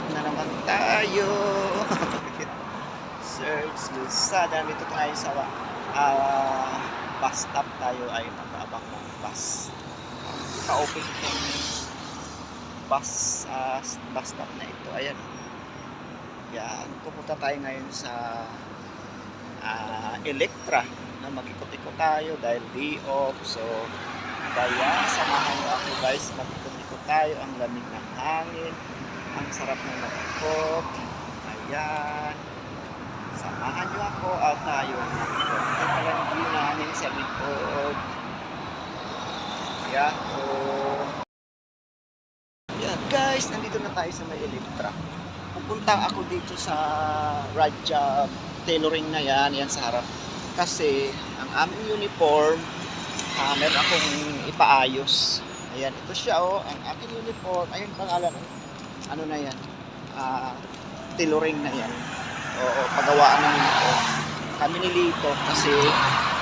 Ikot na naman tayo. Search Luzada. Dito tayo sa ah, bus stop tayo ay mag-aabang ng bus. Ka-open itong bus, ah, bus stop na ito. Ayan. Yan. Pupunta tayo ngayon sa ah, Electra na mag-ikot-ikot tayo dahil day off. So, kaya samahan niyo ako guys. Mag-ikot-ikot tayo. Ang lamig ng hangin. Ang sarap ng mag-ikot. Ayan. Samahan niyo ako at tayo. Ito pala yung view namin sa likod. Ayan. So, yan guys, nandito na tayo sa may Electra. Pupunta ako dito sa Raja tailoring na yan, yan sa harap. Kasi ang aming uniform, uh, meron akong ipaayos. Ayan, ito siya oh, ang aking uniform. Ayun pangalan, oh. Ano na yan? Ah, tailoring na yan. Oo, pagawaan ng uniform. Kami ni Lito kasi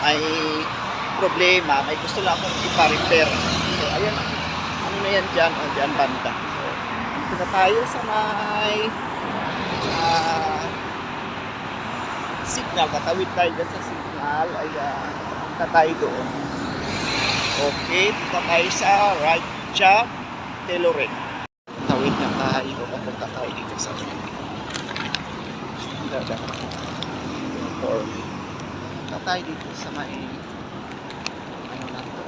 may problema, may gusto lang akong ipa-repair. So, ayan, ano na yan dyan, o dyan banda. So, na tayo sa may ah, signal, katawid tayo dyan sa signal, ayan, punta tayo doon. Okay, punta tayo sa right job, tailoring. Na tayo, papunta tayo dito sa Dada. Or, punta tayo dito sa may ano na to.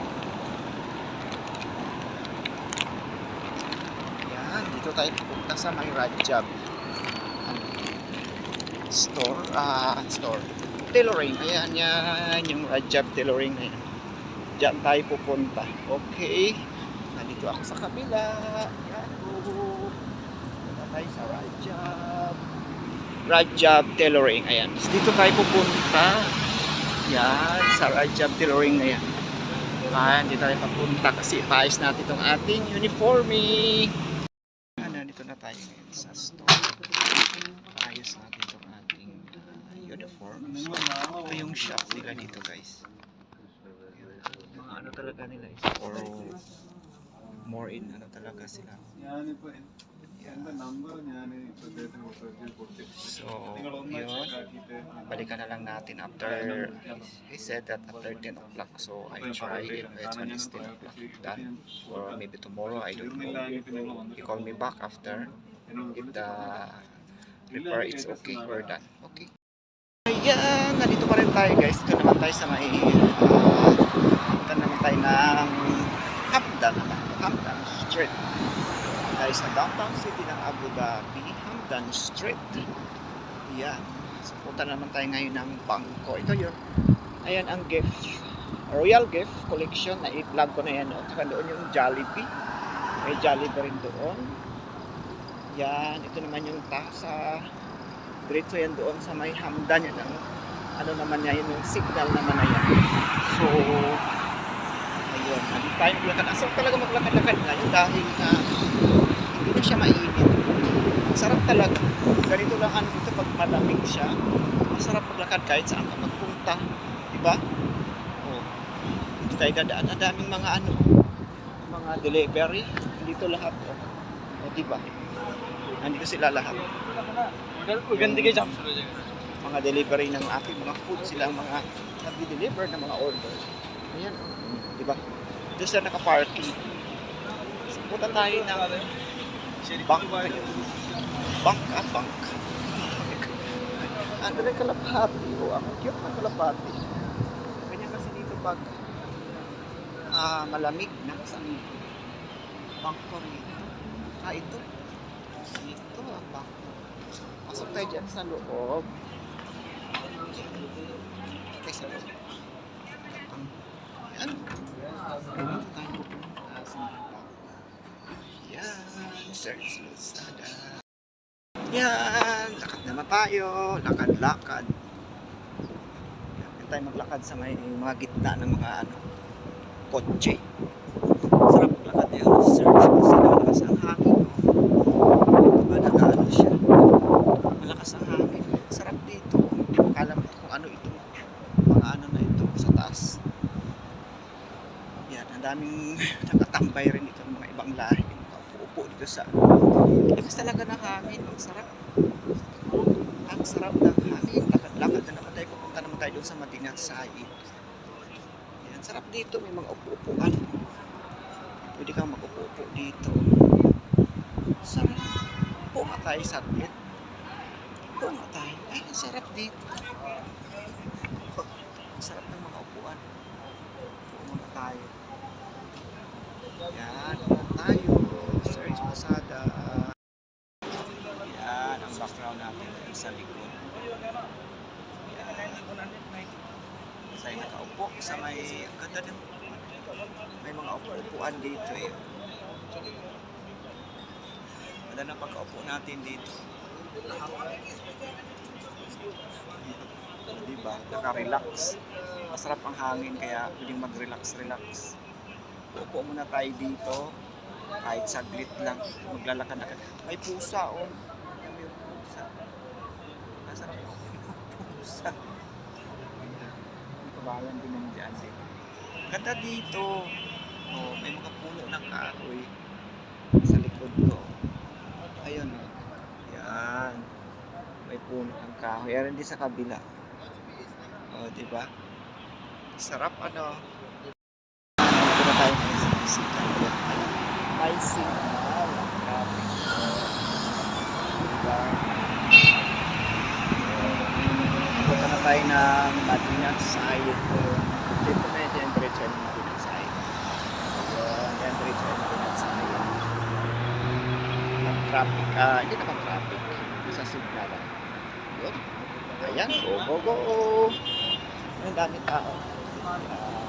Yan, dito tayo pupunta sa may Rajab. Ano, store, ah, store. Tailoring, ayan yan, yung Rajab tailoring na yan. Diyan tayo pupunta. Okay. Nandito ako sa kabila. Punta tayo sa Rajab. Rajab tailoring, ayan. Dito tayo pupunta. Yan, sa Rajab tailoring na yan. Ayan, dito tayo papunta kasi paayos natin itong ating uniforme. Ano, dito na tayo ngayon sa store. Paayos natin itong ating uh, uniform. So, ito yung shop nila dito guys. Ano talaga nila is for more in ano talaga sila. So, yun. Balikan na lang natin after, he said that after 10 o'clock. So, I try it. It's when it's 10 o'clock done. Or maybe tomorrow, I don't know. He called me back after. If the repair it's okay, we're done. Okay. Ayan, nandito pa rin tayo guys. Ito naman tayo sa may, uh, ito naman tayo ng Hamdan naman. Hamdan Street. Tayo sa downtown city ng Abu Dhabi, Hamdan Street. Ayan. So, punta naman tayo ngayon ng bangko. Ito yun. Ayan ang gift. Royal Gift Collection. Na-vlog ko na yan. At saka doon yung Jollibee. May Jollibee rin doon. Yan, ito naman yung tasa. Diretso yan doon sa may hamdan yan. Ang, ano naman yan, yung signal naman na yan. So, ayun, hindi tayo maglakad. Ang sarap talaga maglakad-lakad ngayon dahil na hindi siya mainit. Sarap talaga. Ganito lang ano ito pag malamig siya. Masarap maglakad kahit saan ka magpunta. Diba? O, oh, dito tayo dadaan. Ang daming mga ano, mga delivery. Dito lahat. Oh. Oh, o, o diba? Nandito sila lahat. Ganda kayo mga delivery ng aking mga food sila mga nag-deliver ng mga order. Ayan. Diba? Doon sila naka-parking. So, punta tayo ng bank. Bank ah, bank. Ang ng kalapati. Oh, ang cute ng kalapati. Ganyan kasi dito pag ah, malamig na sa bangko rito. Ah, ito. Ito ang bangko. Pasok tayo dyan sa loob. Okay, sa loob. Yan. Dito tayo pupunta sa bangko. Yan. Search Lazada. Yan. Lakad naman tayo. Lakad-lakad. Yan tayo maglakad sa may mga gitna ng mga ano, kotse. Sarap maglakad yun. Search Lazada. Malakas ang hangin. no? Diba nakaano siya? Malakas ang hangin. Sarap dito. Akala mo kung ano ito. Mga ano na ito sa taas. Yan, ang daming nakatambay rin dito ng mga ibang lahi. Dito sa lakas talaga ng hangin. Ang sarap. Ang sarap ng hangin. Lakad-lakad na naman tayo. Pupunta naman tayo doon sa Madinat Said yan sarap dito. May mga upo-upuan. Pwede kang mag-upo dito. Sarap tayo saglit tayo. Ay ang sarap dito. Ang sarap ng mga upuan. Muna tayo yan, tayo. Search Masada. Yan, ang background natin sa likod. Yan. Tayo nakaupo sa may, ang ganda din. May mga upo-upuan dito eh. Ganda ng pagkaupo natin dito. Diba? Naka-relax. Masarap ang hangin kaya pwedeng mag-relax-relax. Upo muna tayo dito. Kahit saglit lang. Maglalakad na May pusa oh. May pusa. Masarap yung pusa. May kabayan din ng dyan din. Ganda dito. Oh, may mga puno ng kahoy sa likod ko. Ayun oh. Yan. May puno ng kahoy. Yan din sa kabila. Oh, di ba? Sarap ano. Na signal. Grabe. Diba? Punta na tayo ng Madinat Sayed ko. Dito na yung temperature ng Madinat Sayed. Yun, temperature ng Madinat Sayed. Mag-traffic, ah, hindi naman traffic. Sa signal. Yun. Ayan, go, go, go. Ang dami tao. Go,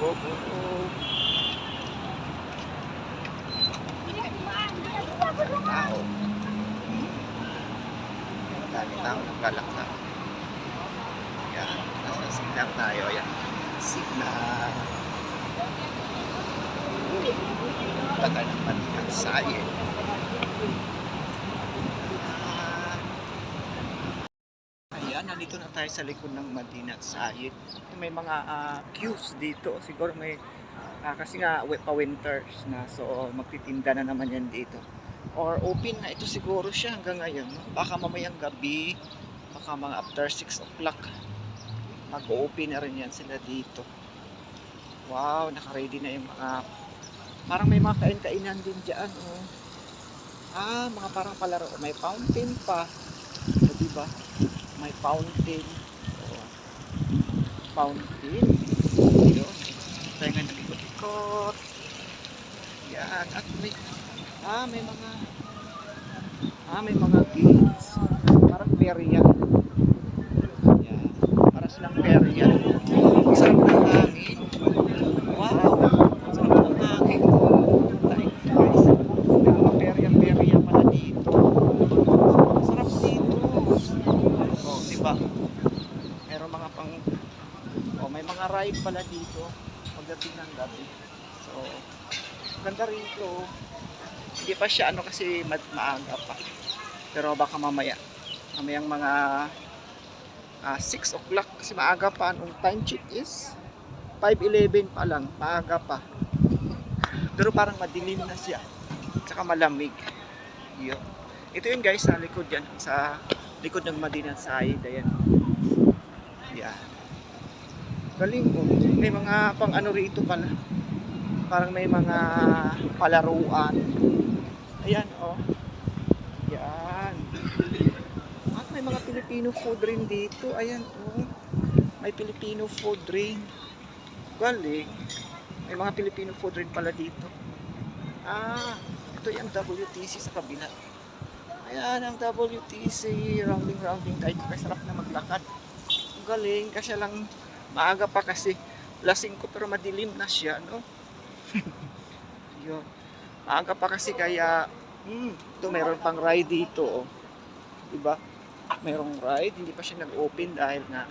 go. Ang tao. Dami tao naglalakad. Yan, nasa signal tayo. Yan, signal. Tagal ng Manila Saye. Ayan, nandito na tayo sa likod ng Madinat Said. May mga queues dito. Siguro may, ah, kasi nga wi- pa-winters na. So, magtitinda na naman yan dito. Or open na ito siguro siya hanggang ngayon. Baka mamayang gabi, baka mga after 6 o'clock, mag-open na rin yan sila dito. Wow, naka-ready na yung mga, parang may mga kain-kainan din dyan. Oh. Ah, mga parang palaro. May fountain pa. O, diba? May fountain. Oh. Fountain. Yun. Tayo nga nag-ikot-ikot. Yan. At may, ah, may mga, ah, may mga gates. Parang perya. Yan. Para silang perya. Ang sarap ng hangin. Wow. Ang sarap ng hangin. Tayo guys. May mga perya-perya pala dito. Ang sarap dito. Oh, di ba? Meron mga pang Oh, may mga ride pala dito pagdating ng gabi. So, ganda rito. Hindi pa siya ano kasi ma- maaga pa. Pero baka mamaya. Mamayang mga ah, 6 o'clock kasi maaga pa. Anong time check is 5.11 pa lang. Maaga pa. Pero parang madilim na siya. Tsaka malamig. Yun. Ito yun guys sa likod yan. Sa likod ng Madinat Said. Ayan. Yeah. Galing ko. May mga pang ano rito pala. Parang may mga palaruan. Ayan, oh. Yan. At may mga Filipino food rin dito. Ayan, oh. May Filipino food rin. Galing. May mga Filipino food rin pala dito. Ah, ito yung WTC sa kabila. Ayan ang WTC, rounding rounding tayo. Kasi sarap na maglakad. Galing, kasi lang maaga pa kasi lasing ko pero madilim na siya, no? Yun. Maaga pa kasi kaya, hmm, ito meron pang ride dito, oh. Diba? Merong ride, hindi pa siya nag-open dahil nga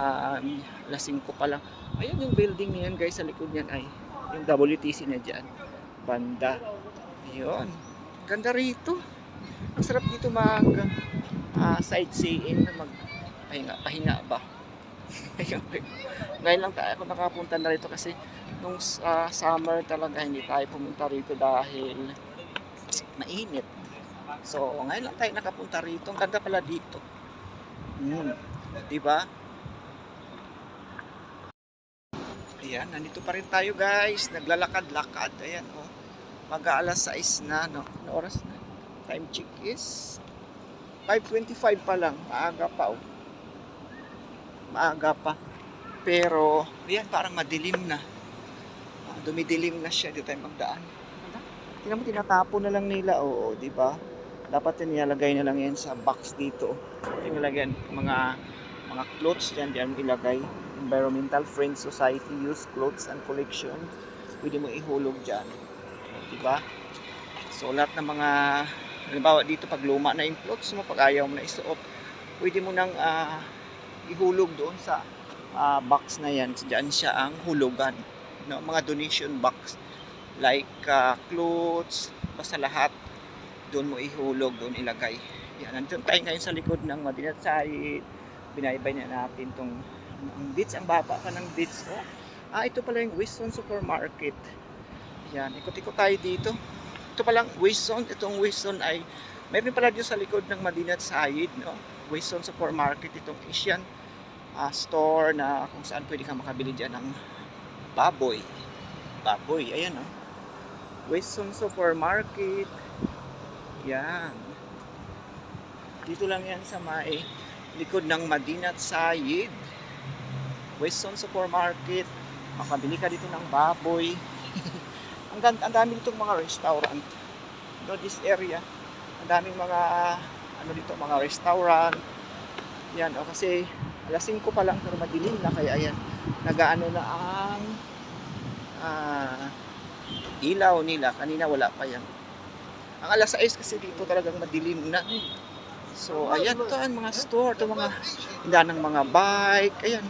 um, lasing ko pa lang. Ayun yung building na yan guys, sa likod niyan ay yung WTC na dyan. Banda. Yun. Ganda rito. Ang sarap dito mag ah, sightseeing na mag pahinga, pahinga ba? Ngayon lang tayo ako nakapunta na rito kasi nung sa summer talaga hindi tayo pumunta rito dahil mainit. So, ngayon lang tayo nakapunta rito. Ang ganda pala dito. Hmm. Di ba? Ayan, nandito pa rin tayo guys. Naglalakad-lakad. Ayan, oh. Mag-aalas 6 na, no? Ano oras na? Time check is 5.25 pa lang. Maaga pa, oh. Maaga pa. Pero, ayan, parang madilim na. Ah, Dumidilim na siya. Dito tayo magdaan. Tingnan mo, tinatapo na lang nila. Oo, di ba? Dapat yan nilalagay na lang yan sa box dito. Yung nilagyan, mga mga clothes dyan, diyan mo ilagay. Environmental Friends Society Use Clothes and Collection. Pwede mo ihulog dyan. Di ba? So, lahat ng mga, halimbawa dito, pag luma na yung clothes mo, pag ayaw mo na isuot, pwede mo nang ah, ihulog doon sa ah, box na yan. Diyan siya ang hulugan. No? Mga donation box. Like ah, clothes, basta lahat doon mo ihulog, doon ilagay. Yan, nandito tayo ngayon sa likod ng Madinat Said. Binaybay na natin tong ang beach, ang baba pa ng beach. Oh. Ah, ito pala yung Weston Supermarket. Yan, ikot-ikot tayo dito. Ito palang Weston, itong Weston ay meron pala dito sa likod ng Madinat Said, no? Weston Supermarket, itong Asian ah, store na kung saan pwede kang makabili dyan ng baboy. Baboy, ayan oh. Weston Supermarket. Yan. Dito lang yan sa may likod ng Madinat Sayid. Weston Supermarket. Makabili ka dito ng baboy. ang, ang dami dito mga restaurant. No, this area. Ang daming mga ano dito, mga restaurant. Yan, o kasi alas 5 pa lang pero madilim na kaya ayan. Nagaano na ang ah, ilaw nila. Kanina wala pa yan. Ang alas 6 kasi dito talagang madilim na. So, ayan, ito ang mga store, ito mga tindahan ng mga bike, ayan.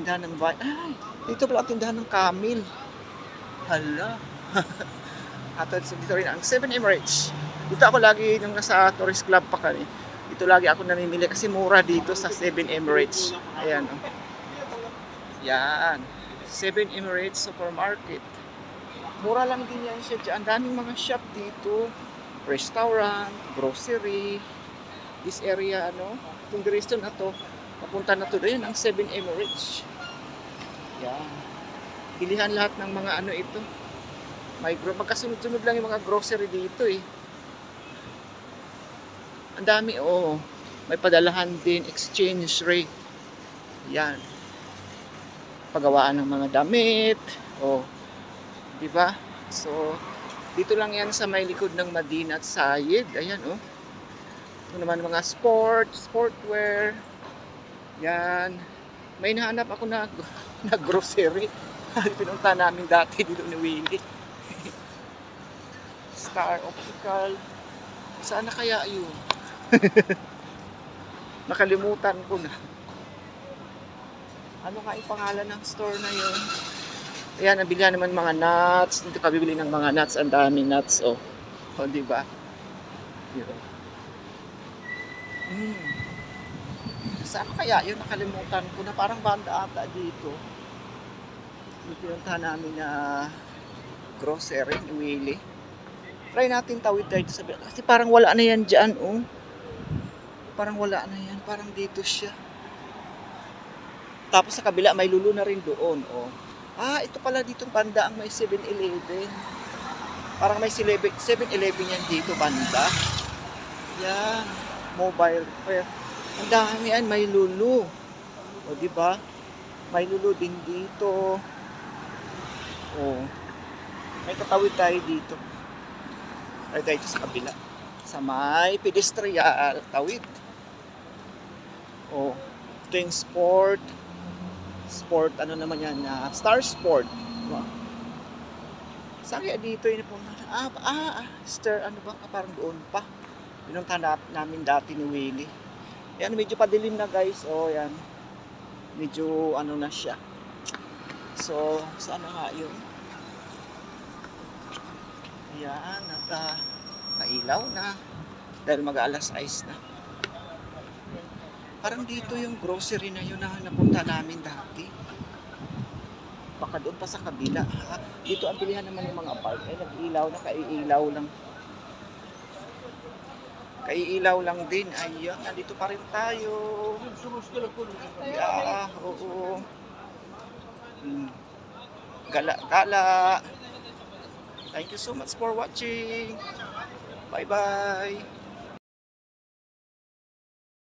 Tindahan ng bike. Ay, dito pala tindahan ng camel. Hala. At dito rin ang 7 Emirates. Dito ako lagi nung nasa tourist club pa kami. Dito lagi ako namimili kasi mura dito sa 7 Emirates. Ayan. Oh. Yan. 7 Emirates Supermarket. Mura lang din yan siya. Ang daming mga shop dito. Restaurant, grocery. This area, ano, itong direction na to, papunta na to rin ang 7 Emirates. Yan. Pilihan lahat ng mga ano ito. May magkasunod-sunod lang yung mga grocery dito eh. Ang dami, oh. May padalahan din, exchange rate. Yan. Pagawaan ng mga damit. Oh. Di ba? So, dito lang yan sa may likod ng Madina at Sayed. Ayan, oh. Ito naman mga sport, sportwear. Yan. May nahanap ako na, na grocery. Pinunta namin dati dito ni Willie. Star Optical. Saan na kaya yun? Nakalimutan ko na. Ano nga yung pangalan ng store na yun? Ayan, nabili naman mga nuts. Dito ka bibili ng mga nuts. Ang daming nuts, oh. O, di ba? Yun. Hmm. Saan kaya yun? Nakalimutan ko na parang banda ata dito. Pinuntahan namin na grocery ni Willie. Try natin tawid tayo sa Kasi parang wala na yan dyan, oh. Parang wala na yan. Parang dito siya. Tapos sa kabila, may lulo na rin doon, oh. Ah, ito pala dito banda ang may 7-Eleven. Parang may 7-Eleven yan dito banda. Yan. Mobile repair. Ang dami yan, may lulu. O, di ba? May lulu din dito. O. May katawid tayo dito. Tayo tayo sa kabila. Sa may pedestrian tawid. O. Ito yung sport sport, ano naman yan, uh, Star Sport. Wow. Saan kaya dito yun po? Ah, ah, ah, Star, ano ba? Ah, parang doon pa. Pinunta na, namin dati ni Willie. Yan, medyo padilim na guys. Oh, yan. Medyo ano na siya. So, saan na nga yun? Yan, at uh, mailaw na. Dahil mag-alas ice na. Parang dito yung grocery na yun na napunta namin dati. Baka doon pa sa kabila. Ah, dito ang pilihan naman ng mga park. Eh, nag-ilaw na, kaiilaw lang. Kaiilaw lang din. Ayun, nandito pa rin tayo. Yeah, oo. Mm. Gala, gala. Thank you so much for watching. Bye-bye.